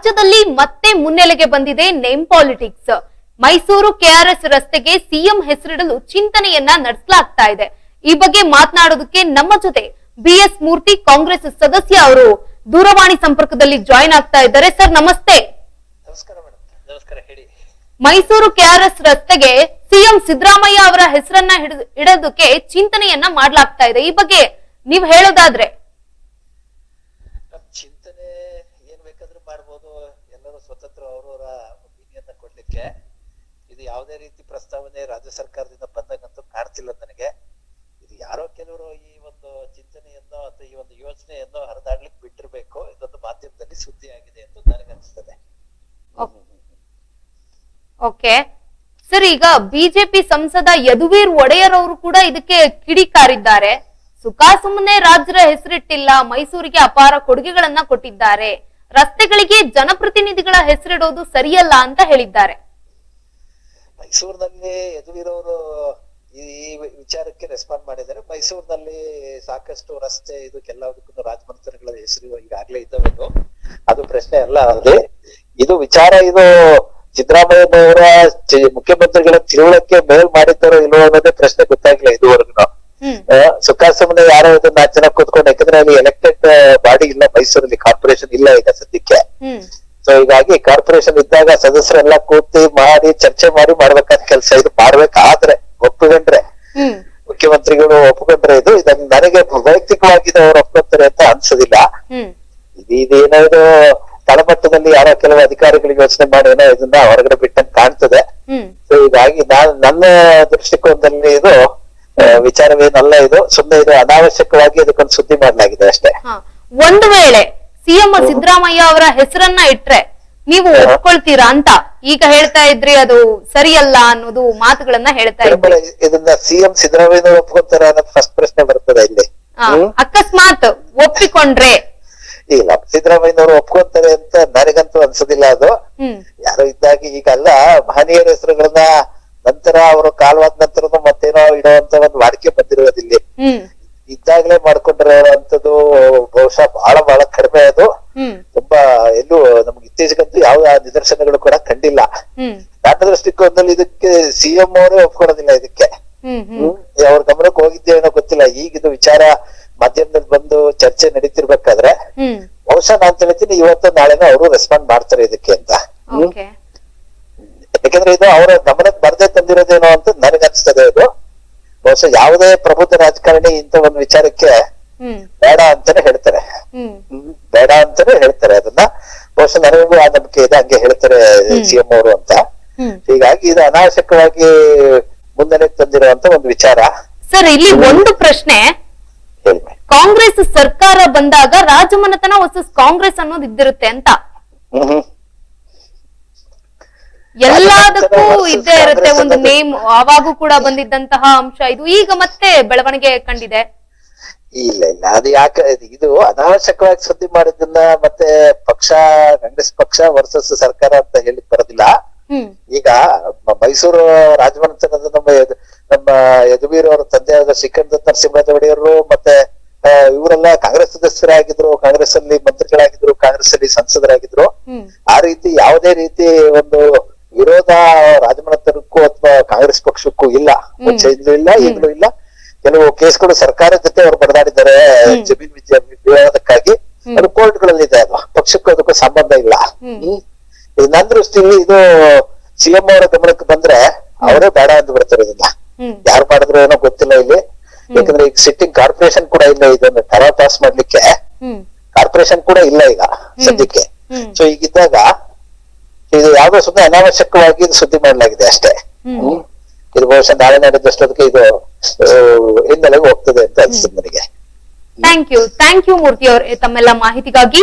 ರಾಜ್ಯದಲ್ಲಿ ಮತ್ತೆ ಮುನ್ನೆಲೆಗೆ ಬಂದಿದೆ ನೇಮ್ ಪಾಲಿಟಿಕ್ಸ್. ಮೈಸೂರು ಕೆಆರ್ಎಸ್ ರಸ್ತೆಗೆ ಸಿಎಂ ಹೆಸರಿಡಲು ಚಿಂತನೆಯನ್ನ ನಡೆಸಲಾಗ್ತಾ ಇದೆ. ಈ ಬಗ್ಗೆ ಮಾತನಾಡೋದಕ್ಕೆ ನಮ್ಮ ಜೊತೆ ಬಿಎಸ್ ಮೂರ್ತಿ ಕಾಂಗ್ರೆಸ್ ಸದಸ್ಯ ಅವರು ದೂರವಾಣಿ ಸಂಪರ್ಕದಲ್ಲಿ ಜಾಯಿನ್ ಆಗ್ತಾ ಇದ್ದಾರೆ. ಸರ್ ನಮಸ್ತೆ. ಮೈಸೂರು ಕೆಆರ್ಎಸ್ ರಸ್ತೆಗೆ ಸಿಎಂ ಸಿದ್ದರಾಮಯ್ಯ ಅವರ ಹೆಸರನ್ನ ಹಿಡಿದು ಇಡೋದಕ್ಕೆ ಚಿಂತನೆಯನ್ನ ಮಾಡ್ಲಾಗ್ತಾ ಇದೆ. ಈ ಬಗ್ಗೆ ನೀವು ಹೇಳೋದಾದ್ರೆ ಸ್ವತಂತ್ರ ಅವರವರ ಒಪಿನಿಯನ್ ಕೊಡ್ಲಿಕ್ಕೆ ಇದು ಯಾವುದೇ ರೀತಿ ಪ್ರಸ್ತಾವನೆ ರಾಜ್ಯ ಸರ್ಕಾರದಿಂದ ಬಂದಾಗಂತೂ ಕಾಣ್ತಿಲ್ಲ ನನಗೆ. ಇದು ಯಾರೋ ಕೆಲವರು ಈ ಒಂದು ಚಿಂತನೆಯನ್ನು ಅಥವಾ ಈ ಒಂದು ಯೋಚನೆಯನ್ನು ಹರಿದಾಡ್ಲಿಕ್ಕೆ ಬಿಟ್ಟಿರ್ಬೇಕು. ಇದೊಂದು ಮಾಧ್ಯಮದಲ್ಲಿ ಸುದ್ದಿ ಆಗಿದೆ ಅಂತ ನನಗನ್ಸ್ತದೆ ಓಕೆ. ಸರ್, ಈಗ ಬಿಜೆಪಿ ಸಂಸದ ಯದುವೀರ್ ಒಡೆಯರ್ ಅವರು ಕೂಡ ಇದಕ್ಕೆ ಕಿಡಿಕಾರಿದ್ದಾರೆ ಸುಖಾಸುಮ್ಮನೆ ರಾಜ್ಯರ ಹೆಸರಿಟ್ಟಿಲ್ಲ, ಮೈಸೂರಿಗೆ ಅಪಾರ ಕೊಡುಗೆಗಳನ್ನ ಕೊಟ್ಟಿದ್ದಾರೆ. ರಸ್ತೆಗಳಿಗೆ ಜನಪ್ರತಿನಿಧಿಗಳ ಹೆಸರಿಡೋದು ಸರಿಯಲ್ಲ ಅಂತ ಹೇಳಿದ್ದಾರೆ. ಮೈಸೂರಿನಲ್ಲಿ ಎದುರಿರೋರು ಈ ವಿಚಾರಕ್ಕೆ ರೆಸ್ಪಾಂಡ್ ಮಾಡಿದ್ದಾರೆ. ಮೈಸೂರಿನಲ್ಲಿ ಸಾಕಷ್ಟು ರಸ್ತೆ ಇದು ಇದಕ್ಕೆಲ್ಲದಕ್ಕೂ ರಾಜಮಂತ್ರಿಗಳ ಹೆಸರು ಈಗಾಗಲೇ ಇದ್ದವೇನು ಅದು ಪ್ರಶ್ನೆ ಅಲ್ಲ ಅಲ್ಲಿ ಇದು ವಿಚಾರ ಇದು ಸಿದ್ದರಾಮಯ್ಯನವರ ಮುಖ್ಯಮಂತ್ರಿಗಳ ತಿಳುವಳಿಕೆ ಮೇಲ್ ಮಾಡಿದ್ದಾರೋ ಇಲ್ವೋ ಅನ್ನೋದೇ ಪ್ರಶ್ನೆ ಗೊತ್ತಾಗಿಲ್ಲ ಇದುವರೆಗೂ. ಹ್ಮ್ ಸುಖ ಸುಮ್ಮನೆ ಯಾರೋ ಇದನ್ನ ನಾಲ್ಕು ಜನ ಕೂತ್ಕೊಂಡು ಯಾಕಂದ್ರೆ ಅಲ್ಲಿ ಎಲೆಕ್ಟೆಡ್ ಬಾಡಿ ಇಲ್ಲ ಮೈಸೂರಲ್ಲಿ ಕಾರ್ಪೊರೇಷನ್ ಇಲ್ಲ ಈಗ ಸದ್ಯಕ್ಕೆ. ಸೊ ಹೀಗಾಗಿ ಕಾರ್ಪೊರೇಷನ್ ಇದ್ದಾಗ ಸದಸ್ಯರೆಲ್ಲ ಕೂತಿ ಮಾಡಿ ಚರ್ಚೆ ಮಾಡಿ ಮಾಡ್ಬೇಕಾದ ಕೆಲಸ ಇದು ಮಾಡ್ಬೇಕಾದ್ರೆ ಒಪ್ಪಿಕೊಂಡ್ರೆ. ಮುಖ್ಯಮಂತ್ರಿಗಳು ಒಪ್ಪಿಕೊಂಡ್ರೆ ಇದು ಇದನ್ನ ನನಗೆ ವೈಯಕ್ತಿಕವಾಗಿ ಅವ್ರು ಒಪ್ಕೊಂತಾರೆ ಅಂತ ಅನ್ಸೋದಿಲ್ಲ. ಇದೇನಾದ್ರು ಇದು ತಳಮಟ್ಟದಲ್ಲಿ ಯಾರೋ ಕೆಲವು ಅಧಿಕಾರಿಗಳಿಗೆ ಯೋಚನೆ ಮಾಡಿ ಏನೋ ಇದನ್ನ ಹೊರಗಡೆ ಬಿಟ್ಟಂತ ಕಾಣ್ತದೆ. ಸೊ ಹೀಗಾಗಿ ನಾನು ನನ್ನ ದೃಷ್ಟಿಕೋನದಲ್ಲಿ ಇದು ವಿಚಾರವೇನಲ್ಲ ಇದು ಸುಮ್ಮನೆ ಇದು ಅನಾವಶ್ಯಕವಾಗಿ ಅದಕ್ಕೊಂದು ಸುದ್ದಿ ಮಾಡಲಾಗಿದೆ ಅಷ್ಟೇ. ಒಂದು ವೇಳೆ ಸಿಎಂ ಸಿದ್ದರಾಮಯ್ಯ ಅವರ ಹೆಸರನ್ನ ಇಟ್ರೆ ನೀವು ಒಪ್ಕೊಳ್ತೀರಾ ಅಂತ ಈಗ ಹೇಳ್ತಾ ಇದ್ರಿ ಅದು ಸರಿಯಲ್ಲ ಅನ್ನೋದು ಮಾತುಗಳನ್ನ ಹೇಳ್ತಾ ಇದ್ರಿ. ಇದನ್ನ ಸಿಎಂ ಸಿದ್ದರಾಮಯ್ಯನವರು ಒಪ್ಕೊಂತಾರೆ ಅನ್ನೋದು ಫಸ್ಟ್ ಪ್ರಶ್ನೆ ಬರ್ತದೆ ಇಲ್ಲಿ. ಅಕಸ್ಮಾತ್ ಒಪ್ಪಿಕೊಂಡ್ರೆ? ಇಲ್ಲ ಸಿದ್ದರಾಮಯ್ಯನವರು ಒಪ್ಕೊಂತಾರೆ ಅಂತ ನನಗಂತೂ ಅನ್ಸೋದಿಲ್ಲ ಅದು. ಯಾರು ಇದ್ದಾಗಿ ಈಗ ಈಗಲ್ಲ ಮಹನೀಯರ ಹೆಸರುಗಳನ್ನ ನಂತರ ಅವರು ಕಾಲವಾದ ನಂತರ ಮತ್ತೇನೋ ಇಡುವಂತ ಒಂದು ವಾಡಿಕೆ ಬಂದಿರೋದಿಲ್ಲಿ ಇದ್ದಾಗಲೇ ಮಾಡ್ಕೊಂಡಿರೋಂಥದ್ದು ಬಹುಶಃ ಬಹಳ ಬಹಳ ಕಡಿಮೆ ಅದು. ತುಂಬಾ ಎಲ್ಲೂ ನಮ್ಗೆ ಇತ್ತೀಚೆಗಂತೂ ಯಾವ ನಿದರ್ಶನಗಳು ಕೂಡ ಕಂಡಿಲ್ಲ. ನನ್ನ ದೃಷ್ಟಿಕೋನದಲ್ಲಿ ಇದಕ್ಕೆ ಸಿಎಂ ಅವರೇ ಒಪ್ಕೊಳ್ಳೋದಿಲ್ಲ ಇದಕ್ಕೆ. ಅವ್ರ ಗಮನಕ್ಕೆ ಹೋಗಿದ್ದೇನೋ ಗೊತ್ತಿಲ್ಲ. ಈಗ ಇದು ವಿಚಾರ ಮಾಧ್ಯಮದಲ್ಲಿ ಬಂದು ಚರ್ಚೆ ನಡೀತಿರ್ಬೇಕಾದ್ರೆ ಬಹುಶಃ ನಾನ್ ತಿಳಿತೀನಿ ಇವತ್ತು ನಾಳೆನೂ ಅವರು ರೆಸ್ಪಾಂಡ್ ಮಾಡ್ತಾರೆ ಇದಕ್ಕೆ ಅಂತ. ಯಾಕಂದ್ರೆ ಇದು ಅವರ ಗಮನಕ್ಕೆ ಬರ್ದೇ ತಂದಿರೋದೇನೋ ಅಂತ ನನಗೆ ಅನ್ಸ್ತದೆ ಇದು. ಬಹುಶಃ ಯಾವುದೇ ಪ್ರಬುದ್ಧ ರಾಜಕಾರಣಿ ಇಂತ ಒಂದು ವಿಚಾರಕ್ಕೆ ಬೇಡ ಅಂತಾನೆ ಹೇಳ್ತಾರೆ. ಬೇಡ ಅಂತಾನೆ ಹೇಳ್ತಾರೆ. ಅದನ್ನ ಬಹುಶಃ ನನಗೂ ಆ ನಂಬಿಕೆ ಇದೆ. ಹಂಗೆ ಹೇಳ್ತಾರೆ ಸಿಎಂ ಅವರು ಅಂತ. ಹೀಗಾಗಿ ಇದು ಅನಾವಶ್ಯಕವಾಗಿ ಮುಂದೆ ತಂದಿರುವಂತ ಒಂದು ವಿಚಾರ. ಸರ್ ಇಲ್ಲಿ ಒಂದು ಪ್ರಶ್ನೆ. ಕಾಂಗ್ರೆಸ್ ಸರ್ಕಾರ ಬಂದಾಗ ರಾಜಮನೆತನ ವರ್ಸಸ್ ಕಾಂಗ್ರೆಸ್ ಅನ್ನೋದು ಇದ್ದಿರುತ್ತೆ ಅಂತ. ಎಲ್ಲದಕ್ಕೂ ಇದ್ದೇ ಇರುತ್ತೆ ಒಂದು ನೇಮ್. ಆವಾಗೂ ಕೂಡ ಬಂದಿದ್ದಂತಹ ಅಂಶ ಇದು. ಈಗ ಮತ್ತೆ ಬೆಳವಣಿಗೆ ಕಂಡಿದೆ. ಇಲ್ಲ ಇಲ್ಲ. ಅದು ಯಾಕೆ ಇದು- ಅನಾವಶ್ಯಕವಾಗಿ ಸುದ್ದಿ ಮಾಡಿದ್ದನ್ನ ಮತ್ತೆ ಪಕ್ಷ ಕಾಂಗ್ರೆಸ್ ಪಕ್ಷ ವರ್ಸಸ್ ಸರ್ಕಾರ ಅಂತ ಹೇಳಿ ಬರೋದಿಲ್ಲ. ಈಗ ಮೈಸೂರು ರಾಜಮನೆತನದ ನಮ್ಮ ನಮ್ಮ ಯದುವೀರ್ ಅವರ ತಂದೆಯಾದ ಶ್ರೀಕಂಠ ನರಸಿಂಹರಾಜ ಒಡೆಯರು ಮತ್ತೆ ಇವರೆಲ್ಲ ಕಾಂಗ್ರೆಸ್ ಸದಸ್ಯರಾಗಿದ್ರು ಕಾಂಗ್ರೆಸ್ ಅಲ್ಲಿ ಮಂತ್ರಿಗಳಾಗಿದ್ರು ಕಾಂಗ್ರೆಸ್ ಅಲ್ಲಿ ಸಂಸದರಾಗಿದ್ರು ಆ ರೀತಿ ಯಾವುದೇ ರೀತಿ ಒಂದು ವಿರೋಧ ರಾಜಮನೆತನಕ್ಕೂ ಅಥವಾ ಕಾಂಗ್ರೆಸ್ ಪಕ್ಷಕ್ಕೂ ಇಲ್ಲ. ಮುಂಚೆಯಿಂದಲೂ ಇಲ್ಲ ಈಗಲೂ ಇಲ್ಲ. ಕೆಲವು ಕೇಸ್ಗಳು ಸರ್ಕಾರದ ಜೊತೆ ಅವರು ಬಡದಾಡಿದ್ದಾರೆ ಜಮೀನ್ ವಿವಾದಕ್ಕಾಗಿ ಅದು ಕೋರ್ಟ್ಗಳಲ್ಲಿ ಇದೆ ಅದು. ಪಕ್ಷಕ್ಕೂ ಅದಕ್ಕೂ ಸಂಬಂಧ ಇಲ್ಲ. ಹ್ಮ್. ಸ್ಥಿತಿ ಇದು ನನ್ನ ಸಿಎಂ ಅವರ ಗಮನಕ್ಕೆ ಬಂದ್ರೆ ಅವರೇ ಬೇಡ ಅಂತ ಬಿಡ್ತಾರೆ ಇದನ್ನ. ಯಾರು ಮಾಡಿದ್ರು ಏನೋ ಗೊತ್ತಿಲ್ಲ ಇಲ್ಲಿ. ಯಾಕಂದ್ರೆ ಈಗ ಸಿಟ್ಟಿಂಗ್ ಕಾರ್ಪೊರೇಷನ್ ಕೂಡ ಇಲ್ಲ ಇದನ್ನ ತರ ಪಾಸ್ ಮಾಡ್ಲಿಕ್ಕೆ. ಕಾರ್ಪೊರೇಷನ್ ಕೂಡ ಇಲ್ಲ ಈಗ ಸದ್ಯಕ್ಕೆ. ಸೊ ಈಗಿದ್ದಾಗ ಇದು ಯಾವ್ದೋ ಸುಮ್ಮನೆ ಅನಾವಶ್ಯಕವಾಗಿ ಇದು ಸುದ್ದಿ ಮಾಡಲಾಗಿದೆ ಅಷ್ಟೇ. ಇದು ಬಹುಶಃ ನಾಳೆ ನಡೆದಷ್ಟೊತ್ತಿಗೆ ಇದು ಹಿನ್ನೆಲೆಗೆ ಹೋಗ್ತದೆ ಅಂತ ಅನ್ಸುತ್ತೆ ನನಗೆ. Thank you thank you Murthy ಅವರೇ ತಮ್ಮೆಲ್ಲ ಮಾಹಿತಿಗಾಗಿ.